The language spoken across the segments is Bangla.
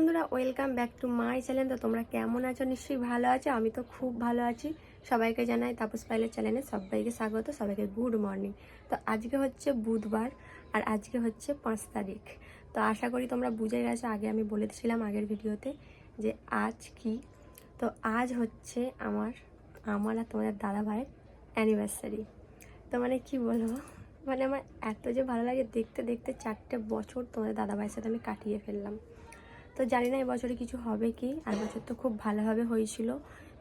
বন্ধুরা welcome back to my channel তো তোমরা কেমন আছো? নিশ্চয়ই ভালো আছো। আমি তো খুব ভালো আছি। সবাইকে জানাই তাপস পাইলের চ্যানেলে সবাইকে স্বাগত, সবাইকে গুড মর্নিং তো আজকে হচ্ছে বুধবার আর আজকে হচ্ছে পাঁচ তারিখ। তো আশা করি তোমরা বুঝে গেছো, আগে আমি বলেছিলাম আগের ভিডিওতে যে আজ কি। তো আজ হচ্ছে আমার আমার আর তোমাদের দাদা ভাইয়ের অ্যানিভার্সারি তো মানে কি বলব? মানে আমার এত যে ভালো লাগে, দেখতে দেখতে চারটে বছর তোমাদের দাদা ভাইয়ের সাথে আমি কাটিয়ে ফেললাম। তো জানি না এবছরে কিছু হবে কি। আর বছর তো খুব ভালোভাবে হয়েছিল।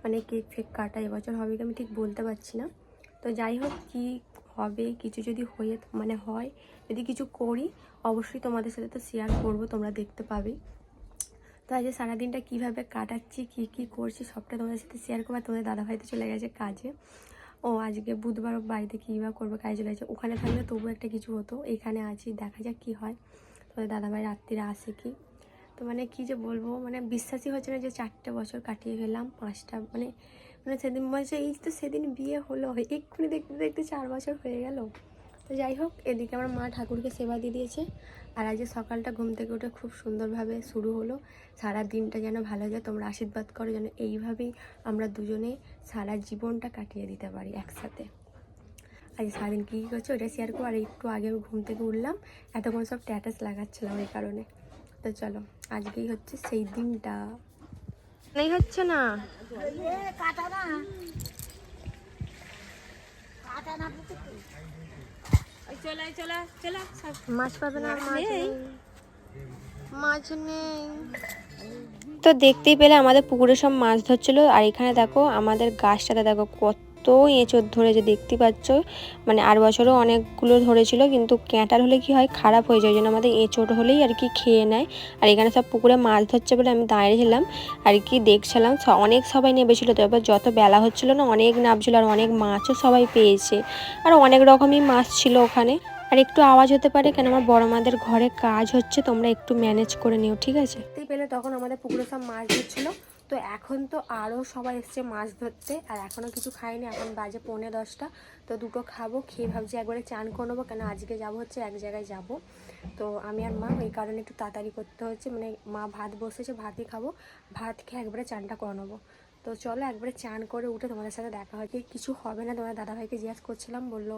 মানে কেক ফেক কাটা এবছর হবে কি আমি ঠিক বলতে পারছি না। তো যাই হোক, কি হবে, কিছু যদি হয়ে মানে হয়, যদি কিছু করি, অবশ্যই তোমাদের সাথে তো শেয়ার করব, তোমরা দেখতে পাবে। তো আজকে সারাদিনটা কীভাবে কাটাচ্ছি, কী কী করছি, সবটা তোমাদের সাথে শেয়ার করব। তোমাদের দাদাভাই তো চলে গেছে কাজে। ও আজকে বুধবার বাড়িতে কী বা করবে, কাজে চলে গেছে। ওখানে থাকলে তবু একটা কিছু হতো, এখানে আছি, দেখা যাক কী হয়। তোমাদের দাদাভাই রাত্রিরে আসে কি। তো মানে কী যে বলব মানে বিশ্বাসই হচ্ছে না যে চারটে বছর কাটিয়ে ফেললাম, পাঁচটা মানে মানে সেদিন বলছে এই তো সেদিন বিয়ে হলো এক্ষুনি দেখতে দেখতে চার বছর হয়ে গেল। তো যাই হোক, এদিকে আমার মা ঠাকুরকে সেবা দিয়ে দিয়েছে, আর আজকে সকালটা ঘুম থেকে উঠে খুব সুন্দরভাবে শুরু হলো, সারা দিনটা যেন ভালো যায়, তোমরা আশীর্বাদ করো যেন এইভাবেই আমরা দুজনে সারা জীবনটা কাটিয়ে দিতে পারি একসাথে। আজ সারাদিন কী কী করছ ওটা শেয়ার করো, আর একটু আগে ঘুম থেকে উঠলাম, এতক্ষণ সব স্ট্যাটাস লাগাচ্ছিলাম এই কারণে। তো চলো আজকেই হচ্ছে সেই দিনটা। নেই হচ্ছে না? মাছ পাবে না মাছ নেই। তো দেখতেই পেলে আমাদের পুকুরে সব মাছ ধরছিল আর এখানে দেখো আমাদের গাছটাতে দেখো কত এঁচোড় ধরেছে দেখতে পাচ্ছ মানে আর বছরও অনেকগুলো ধরেছিল, কিন্তু ক্যাঁটার হলে কি হয়, খারাপ হয়ে যায়। জন্য আমাদের এঁচোড় হলেই আর কি খেয়ে নেয়। আর এখানে সব পুকুরে মাছ ধরছে বলে আমি দাঁড়িয়েছিলাম, আর কি দেখছিলাম। অনেক সবাই নেবেছিল তো এবার যত বেলা হচ্ছিল না, অনেক নামছিল আর অনেক মাছও সবাই পেয়েছে। আর অনেক রকমই মাছ ছিল ওখানে। আর একটু আওয়াজ হতে পারে, কেন আমার বড় মাদের ঘরে কাজ হচ্ছে, তোমরা একটু ম্যানেজ করে নিও, ঠিক আছে? পেলে তখন আমাদের পুকুরে সব মাছ ধরছিল। তো এখন তো আরও সবাই এসছে মাছ ধরতে, আর এখনও কিছু খাইনি, এখন বাজে পৌনে দশটা। তো দুটো খাব, খেয়ে ভাবছি একবারে চান করে নেব, কেন আজকে যাব হচ্ছে এক জায়গায় যাব। তো আমি আর মা, ওই কারণে একটু তাড়াতাড়ি করতে হচ্ছে মানে মা ভাত বসেছে, ভাতই খাব, ভাত খেয়ে একবারে চানটা করে নেব। তো চলো একবারে চান করে উঠে তোমাদের সাথে দেখা হয়। কিছু হবে না? তোমার দাদাভাইকে জিজ্ঞাসা করছিলাম, বলল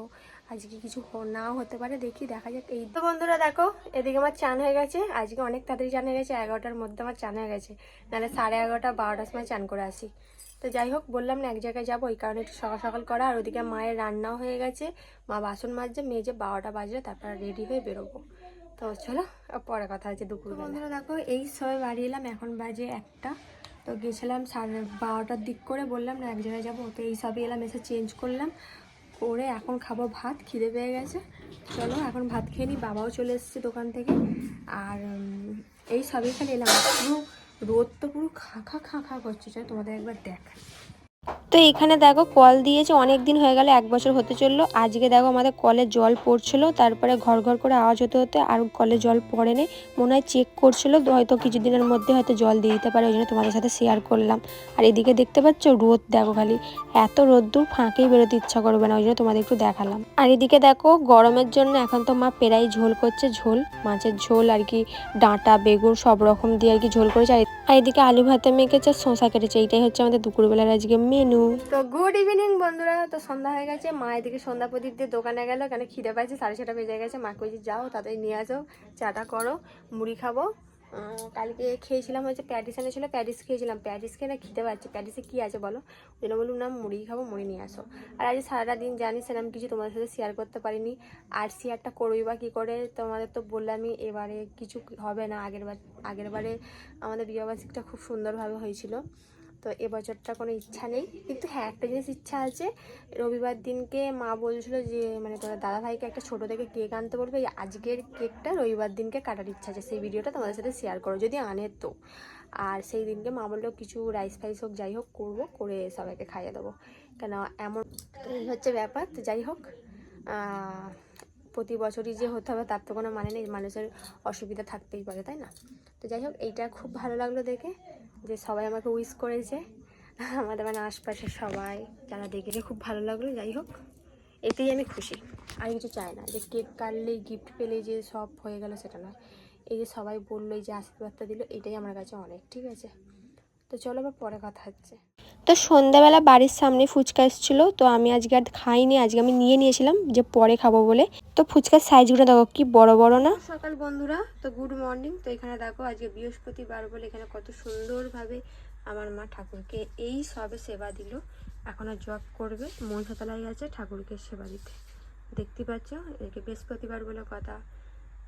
আজকে কিছু নাও হতে পারে, দেখি, দেখা যাক। এই তো বন্ধুরা, দেখো, এদিকে আমার চান হয়ে গেছে। আজকে অনেক তাড়াতাড়ি চান হয়ে গেছে, এগারোটার মধ্যে আমার চান হয়ে গেছে। নাহলে সাড়ে এগারোটা, বারোটার সময় চান করে আসি। তো যাই হোক, বললাম না, এক জায়গায় যাব, ওই কারণে একটু সকাল সকাল করা। আর ওদিকে মায়ের রান্নাও হয়ে গেছে। মা বাসন মাজছে মেজে বারোটা বাজলে, তারপর রেডি হয়ে বেরোবো। তো চলো, পরে কথা আছে দুপুর বন্ধুরা, দেখো, এই সময় বাড়ি এলাম, এখন বাজে একটা। তো গেছিলাম সাড়ে বারোটার দিক করে বললাম, না এক জায়গায় যাব। তো এই সবই এলাম, এসে চেঞ্জ করলাম। করে এখন খাব ভাত, খিদে পেয়ে গেছে। চলো, এখন ভাত খেয়ে নিই বাবাও চলে এসছে দোকান থেকে। আর এই সবই খালি এলাম। পুরো রোদ তো পুরো খা খা খা খা করছে। তোমাদের একবার দেখ তো এখানে দেখো কল দিয়েছে অনেক দিন হয়ে গেল, এক বছর হতে চলল। আজকে দেখো আমাদের কলে জল পড়ছিল, তারপরে ঘর ঘর করে আওয়াজ হতে হতে আর কলে জল পড়ে পড়েনি। মনে হয় চেক করছিল হয়তো কিছুদিনের মধ্যে হয়তো জল দিয়ে দিতে পারে, ওই জন্য তোমাদের সাথে শেয়ার করলাম। আর এদিকে দেখতে পাচ্ছ রোদ, দেখো খালি। এত রোদ্দুর, ফাঁকেই বেরোতে ইচ্ছা করবে না, ওই জন্য তোমাদের একটু দেখালাম। আর এদিকে দেখো গরমের জন্য এখন তো মা পেরাই ঝোল করছে, ঝোল, মাছের ঝোল আর কি, ডাঁটা, বেগুন, সব রকম দিয়ে আর কি ঝোল করেছে। আর এদিকে আলু ভাতে মেখেছে শশা কেটেছে, এইটাই হচ্ছে আমাদের দুপুরবেলার আজকে মেনু। তো গুড ইভিনিং বন্ধুরা, তো সন্ধ্যা হয়ে গেছে, মা এদিকে সন্ধ্যা প্রদীপ দিয়ে দোকানে গেল কেন খিদে পাইছে, সাড়ে ছটা বেজে গেছে, মা কইছে যাও তাদের নিয়ে আসো, চাটা করো, মুড়ি খাব। কালকে খেয়েছিলাম হচ্ছে প্যাটিস এনেছিল, প্যাটিস খেয়েছিলাম, প্যাটিস খেয়ে না খিদে পাচ্ছে, প্যাটিসে কী আছে বলো? ওই জন্য বললাম, না, মুড়ি খাব, মুড়ি নিয়ে আসো। আর আজ সারাটা দিন জানি সেরকম কিছু তোমাদের সাথে শেয়ার করতে পারিনি, আর শেয়ারটা করবই বা কী করে, তোমাদের তো বললামই, এবারে কিছু হবে না আগের বার আগের বারে আমাদের বিবাহবার্ষিকটা খুব সুন্দরভাবে হয়েছিল। তো এবছরটা কোনো ইচ্ছা নেই। কিন্তু হ্যাঁ একটা জিনিস ইচ্ছা আছে। রবিবার দিনকে মা বলছিল যে মানে তোমার দাদা ভাইকে একটা ছোটো থেকে কেক আনতে বলবে। এই আজকের কেকটা রবিবার দিনকে কাটার ইচ্ছা আছে। সেই ভিডিওটা তোমাদের সাথে শেয়ার করো, যদি আনে তো। আর সেই দিনকে মা বলল, কিছু রাইস ফাইস হোক, যাই হোক, করব, করে সবাইকে খাইয়ে দেবো। কেন এমন হচ্ছে ব্যাপার। তো যাই হোক প্রতি বছরই যে হতে হবে, তার তো কোনো মানে নেই। মানুষের অসুবিধা থাকতেই পারে, তাই না? তো যাই হোক, এইটা খুব ভালো লাগল দেখে। যে সবাই আমাকে উইশ করেছে। আমাদের মানে আশপাশে সবাই, যারা দেখেছে, খুব ভালো লাগল, যাই হোক। এতেই আমি খুশি। আর কিছু চাই না। যে কেক কাটলে গিফট পেলে যে সব হয়ে গেল, সেটা নয়। এই যে সবাই বলল যে আশীর্বাদটা দিল, এটাই আমার কাছে অনেক, ঠিক আছে? তো চলো আবার পরে কথা হচ্ছে। তো সন্ধ্যাবেলা বাড়ির সামনে ফুচকা এসেছিল, তো আমি আজকে আর খাইনি, আজকে আমি নিয়ে নিয়েছিলাম যে পরে খাব বলে। তো ফুচকার সাইজগুলো দেখো, কি বড় বড় না। সকাল বন্ধুরা, তো গুড মর্নিং তো এখানে দেখো, আজকে বৃহস্পতিবার বলে এখানে কত সুন্দরভাবে আমার মা ঠাকুরকে এই সবে সেবা দিল। এখনও জব করবে মনসাতলায় গেছে ঠাকুরকে সেবা দিতে। দেখতে পাচ্ছ? একে বৃহস্পতিবার বলে কথা,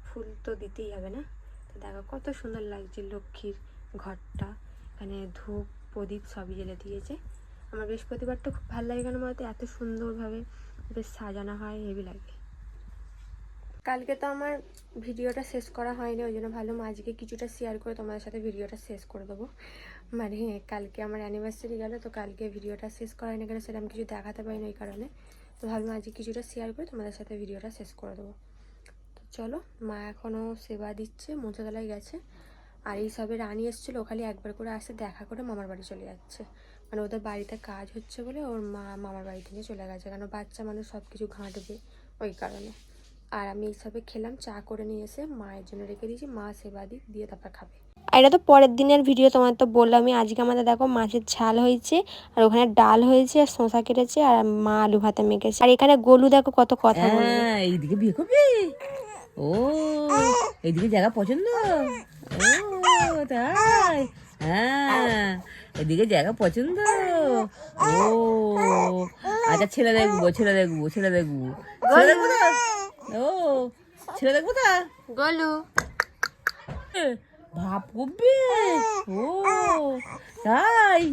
ফুল তো দিতেই হবে না। তো দেখো কত সুন্দর লাগছে লক্ষ্মীর ঘরটা। এখানে ধূপ প্রদীপ সবই জ্বেলে দিয়েছে। আমার বৃহস্পতিবারটা খুব ভালো লাগে কেন বলতে? এত সুন্দরভাবে বেশ সাজানো হয়, হেভি লাগে। কালকে তো আমার ভিডিওটা শেষ করা হয়নি, ওই জন্য ভালো আজকে কিছুটা শেয়ার করে তোমাদের সাথে ভিডিওটা শেষ করে দেবো। মানে কালকে আমার অ্যানিভার্সারি গেল, তো কালকে ভিডিওটা শেষ করা হয়নি কেন সেরকম কিছু দেখাতে পারিনি ওই কারণে। তো ভাবলাম আজকে কিছুটা শেয়ার করে তোমাদের সাথে ভিডিওটা শেষ করে দেবো। তো চলো, মা এখনও সেবা দিচ্ছে, মোচাতলায় গেছে। আর এই সবে রানী এসেছিল ও খালি একবার করে আসে দেখা করে মামার বাড়ি চলে যাচ্ছে। মানে ওদের বাড়িতে কাজ হচ্ছে বলে ওর মা মামার বাড়ি থেকে চলে গেছে কারণ বাচ্চা মানুষ সব কিছু ঘাঁটবে ওই কারণে। আর আমি এই সবে খেলাম চা করে নিয়ে এসে মায়ের জন্য রেখে দিয়েছি মা সেবা দিক দিয়ে তারপর খাবে। এটা তো পরের দিনের ভিডিও তোমার তো বললাম আমি আজকে আমাদের দেখো মাছের ঝাল হয়েছে আর ওখানে ডাল হয়েছে আর শসা কেটেছে আর মা আলু ভাতে মেখেছে। আর এখানে গোলু দেখো কত কথা বলবে হ্যাঁ এইদিকে বিয়ে করবি? ও এইদিকে জায়গা পছন্দ? ও। তাই হ্যাঁ এদিকে জায়গা পছন্দ? ও আচ্ছা ছেলে দেখব ছেলে দেখব ছেলে দেখব। ছেলে দেখব ও ছেলে দেখব তা? গলু। ভাব করবে ও তাই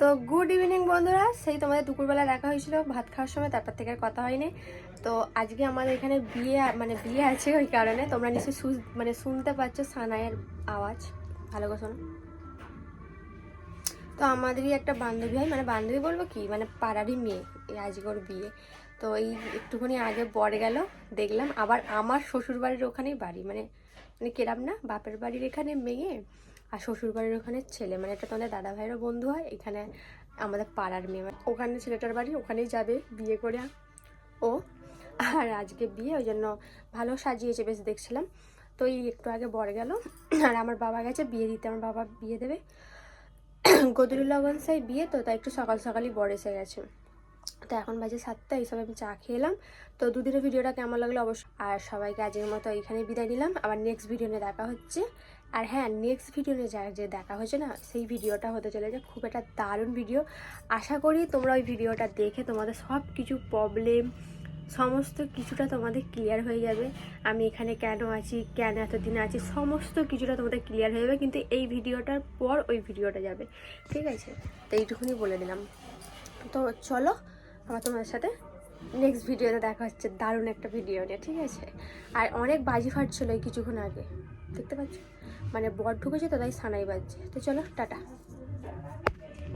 তো গুড ইভিনিং বন্ধুরা। সেই তোমাদের দুপুরবেলা দেখা হয়েছিল, ভাত খাওয়ার সময়, তারপর থেকে আর কথা হয়নি। তো আজকে আমাদের এখানে বিয়ে মানে বিয়ে আছে ওই কারণে। তোমরা নিশ্চয়ই মানে শুনতে পাচ্ছ সানায়ের আওয়াজ। ভালো কথা তো আমাদেরই একটা বান্ধবী হয় মানে বান্ধবী বলব কি? মানে পাড়ারই মেয়ে, এই ওর বিয়ে। তো এই একটুখানি আগে বর গেল, দেখলাম। আবার আমার শ্বশুর বাড়ির ওখানেই বাড়ি। মানে মানে কেরাম না? বাপের বাড়ির এখানে মেয়ে। আর শ্বশুর বাড়ির ওখানে ছেলে মানে এটা তোমাদের দাদা ভাইয়েরও বন্ধু হয়, এখানে আমাদের পাড়ার মেয়ে মানে ওখানে ছেলেটার বাড়ি ওখানেই যাবে বিয়ে করে। ও, আর আজকে বিয়ে, ওই জন্য ভালো সাজিয়েছে, বেশ দেখছিলাম। তো এই একটু আগে বর গেল, আর আমার বাবা গেছে বিয়ে দিতে, আমার বাবা বিয়ে দেবে। গদুরুল লগনসাই বিয়ে, তো তাই একটু সকাল সকালই বর এসে গেছে। তো এখন বাজে সাতটা এইসব আমি চা খেলাম তো দুদিনের ভিডিওটা কেমন লাগল অবশ্যই, আর সবাইকে আজকের মতো এইখানে বিদায় নিলাম। আবার নেক্সট ভিডিও নিয়ে দেখা হচ্ছে। আর হ্যাঁ নেক্সট ভিডিও নিয়ে যা যে দেখা হয়েছে না, সেই ভিডিওটা হতে চলেছে। খুব একটা দারুণ ভিডিও আশা করি তোমরা ওই ভিডিওটা দেখে তোমাদের সব কিছু প্রবলেম সমস্ত কিছুটা তোমাদের ক্লিয়ার হয়ে যাবে। আমি এখানে কেন আছি, কেন এতদিন আছি, সমস্ত কিছুটা তোমাদের ক্লিয়ার হয়ে যাবে, কিন্তু এই ভিডিওটার পর ওই ভিডিওটা যাবে। ঠিক আছে? তো এইটুকুনি বলে দিলাম। তো চলো আমার তোমাদের সাথে নেক্সট ভিডিওতে দেখা হচ্ছে দারুণ একটা ভিডিও নিয়ে, ঠিক আছে? আর অনেক বাজি ফাটছিল এই কিছুক্ষণ আগে। দেখতে পাচ্ছ? মানে বর ঢুকেছে তো তাই সানাই বাজছে। তো চলো টাটা।